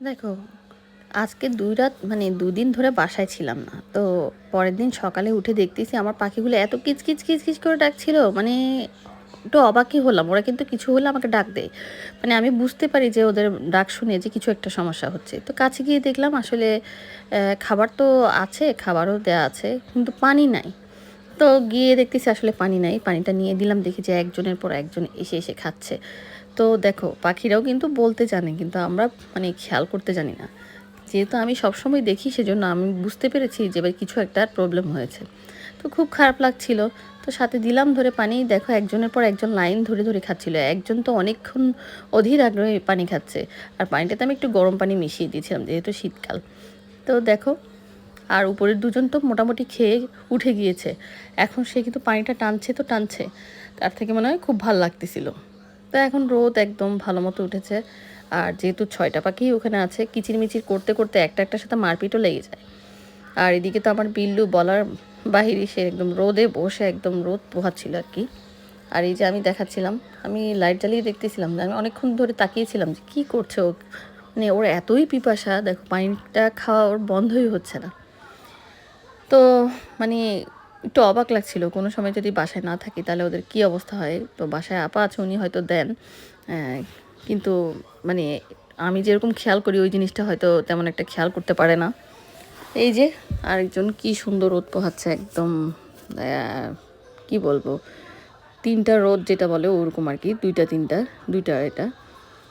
দেখো, আজকে দুই রাত মানে দুদিন ধরে বাসায় ছিলাম না। তো পরের দিন সকালে উঠে দেখতেছি আমার পাখিগুলো এত কিচ কিচ কিচ কিচ করে ডাকছিল। মানে একটু অবাকই হলাম। ওরা কিন্তু কিছু হলে আমাকে ডাক দেয়। মানে আমি বুঝতে পারি যে ওদের ডাক শুনে যে কিছু একটা সমস্যা হচ্ছে। তো কাছে গিয়ে দেখলাম আসলে খাবার তো আছে, খাবারও দেওয়া আছে, কিন্তু পানি নাই। তো গিয়ে দেখতেছি আসলে পানি নাই। পানিটা নিয়ে দিলাম, দেখি যে একজনের পর একজন এসে এসে খাচ্ছে। তো দেখো, পাখিরাও কিন্তু বলতে জানে, কিন্তু আমরা মানে খেয়াল করতে জানি না। যেহেতু আমি সবসময় দেখি, সেজন্য আমি বুঝতে পেরেছি যে এবার কিছু একটা প্রবলেম হয়েছে। তো খুব খারাপ লাগছিল। তো সাথে দিলাম ধরে পানি। দেখো, একজনের পর একজন লাইন ধরে ধরে খাচ্ছিল। একজন তো অনেকক্ষণ অধীর আগ্রহে পানি খাচ্ছে। আর পানিটাতে আমি একটু গরম পানি মিশিয়ে দিয়েছিলাম, যেহেতু শীতকাল। তো দেখো আর উপরের দুজন তো মোটামুটি খেয়ে উঠে গিয়েছে। এখন সে কিন্তু পানিটা টানছে তো টানছে। তার থেকে মনে হয় খুব ভালো লাগতেছিল। তো এখন রোদ একদম ভালো মতো উঠেছে। আর যেহেতু ছয়টা পাখি ওখানে আছে, কিচিরমিচির করতে করতে একটা একটার সাথে মারপিটও লেগে যায়। আর এদিকে তো আমার বিল্লু বলার বাহিরে সে একদম রোদে বসে একদম রোদ পোহাচ্ছিল আর কি। আর এই যে আমি দেখাচ্ছিলাম, আমি লাইট জ্বালিয়ে দেখতেছিলাম আমি অনেকক্ষণ ধরে তাকিয়েছিলাম যে কী করছে ও। মানে ওর এতই পিপাসা, দেখো পানিটা খাওয়া ওর বন্ধই হচ্ছে না। তো মানে একটু অবাক লাগছিল, কোনো সময় যদি বাসায় না থাকি তাহলে ওদের কি অবস্থা হয়? তো বাসায় আপা আছে, উনি হয়তো দেন। কিন্তু মানে আমি যেরকম খেয়াল করি ওই জিনিসটা হয়তো তেমন একটা খেয়াল করতে পারে না। এই যে আরেকজন কি সুন্দর রোদ পোহাচ্ছে একদম। কি বলব? তিনটা রোদ যেটা বলে ওরকম আর কি, দুইটা তিনটা, দুইটা এটা।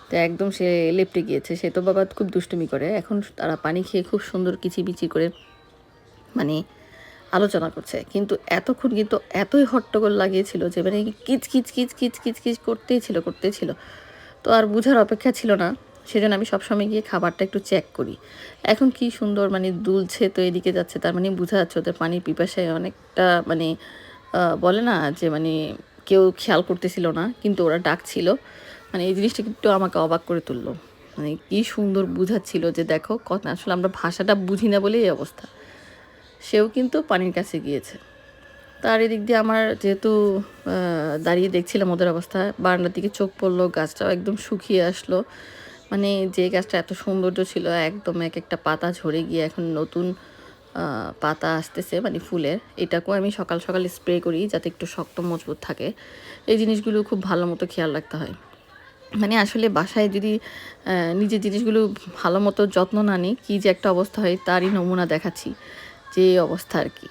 তো একদম সে লেপটে গিয়েছে। সে তো বাবা খুব দুষ্টুমি করে। এখন তারা পানি খেয়ে খুব সুন্দর কিচিবিচি করে মানে আলোচনা করছে। কিন্তু এতক্ষণ কিন্তু এতই হট্টগোল লাগিয়েছিল যে মানে কিচ কিচ কিচ কিচ কিচ কিচ করতেই ছিল করতেই ছিল। তো আর বুঝার অপেক্ষা ছিল না, সেজন্য আমি সবসময় গিয়ে খাবারটা একটু চেক করি। এখন কি সুন্দর মানে দুলছে তো এদিকে যাচ্ছে, তার মানে বোঝা যাচ্ছে ওদের পানির পিপাসায় অনেকটা মানে বলে না যে মানে কেউ খেয়াল করতেছিল না, কিন্তু ওরা ডাকছিল। মানে এই জিনিসটা একটু আমাকে অবাক করে তুললো। মানে কী সুন্দর বুঝাচ্ছিল যে দেখো কথা আসলে আমরা ভাষাটা বুঝি না বলেই এই অবস্থা। সেও কিন্তু পানির কাছে গিয়েছে। তার এদিক দিয়ে আমার যেহেতু দাঁড়িয়ে দেখছিলাম ওদের অবস্থা, বারান্দার দিকে চোখ পড়ল, গাছটাও একদম শুকিয়ে আসলো। মানে যে গাছটা এত সৌন্দর্য ছিল, একদম এক একটা পাতা ঝরে গিয়ে এখন নতুন পাতা আসতেছে মানে ফুলের। এটাকেও আমি সকাল সকাল স্প্রে করি যাতে একটু শক্ত, মজবুত থাকে। এই জিনিসগুলো খুব ভালো মতো খেয়াল রাখতে হয়। মানে আসলে বাসায় যদি নিজের জিনিসগুলো ভালো মতো যত্ন না নিই, কী যে একটা অবস্থা হয়, তারই নমুনা দেখাচ্ছি। যে অবস্থা আর কি।